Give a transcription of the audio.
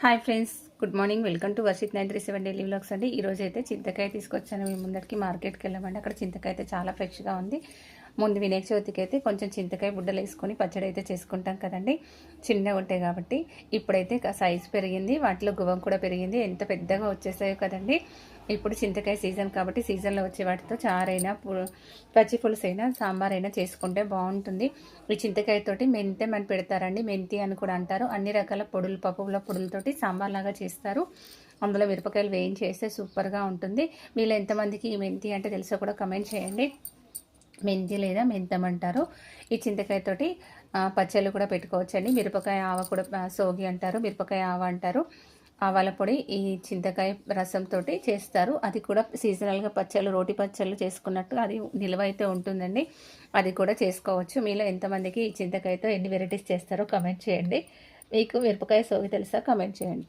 Hi friends good morning welcome to Varshith nine three seven daily vlogs అండి. ఈరోజు అయితే చింతకాయ తీసుకొచ్చాను. మీ ముందరికి మార్కెట్కి వెళ్ళామండి. అక్కడ చింతకాయ అయితే చాలా ఫ్రెష్గా ఉంది. ముందు వినాయక చవితికి అయితే కొంచెం చింతకాయ బుడ్డలు వేసుకొని పచ్చడి అయితే చేసుకుంటాం కదండి. చిన్నగా ఉంటాయి కాబట్టి ఇప్పుడైతే సైజు పెరిగింది వాటిలో గువం కూడా పెరిగింది. ఎంత పెద్దగా వచ్చేసాయో కదండి. ఇప్పుడు చింతకాయ సీజన్ కాబట్టి సీజన్లో వచ్చే వాటితో చారైనా పచ్చి పులుసు అయినా సాంబార్ అయినా చేసుకుంటే బాగుంటుంది. ఈ చింతకాయతోటి మెంతె అని పెడతారండి. మెంతి అని కూడా అంటారు. అన్ని రకాల పొడులు పప్పుల పొడులతోటి సాంబార్ లాగా చేస్తారు. అందులో మిరపకాయలు వేయించేస్తే సూపర్గా ఉంటుంది. మీలో ఎంతమందికి ఈ మెంతి అంటే తెలుసో కూడా కమెంట్ చేయండి. మెంతి లేదా మెంతం అంటారు. ఈ చింతకాయతోటి పచ్చళ్ళు కూడా పెట్టుకోవచ్చండి. మిరపకాయ ఆవ కూడా సోగి అంటారు మిరపకాయ ఆవ అంటారు. ఆవాల పొడి ఈ చింతకాయ రసంతో చేస్తారు. అది కూడా సీజనల్గా పచ్చళ్ళు రోటి పచ్చళ్ళు చేసుకున్నట్టు అది నిల్వ అయితే ఉంటుందండి. అది కూడా చేసుకోవచ్చు. మీలో ఎంతమందికి ఈ చింతకాయతో ఎన్ని వెరైటీస్ చేస్తారో కమెంట్ చేయండి. మీకు మిరపకాయ సోగి తెలుసా? కమెంట్ చేయండి.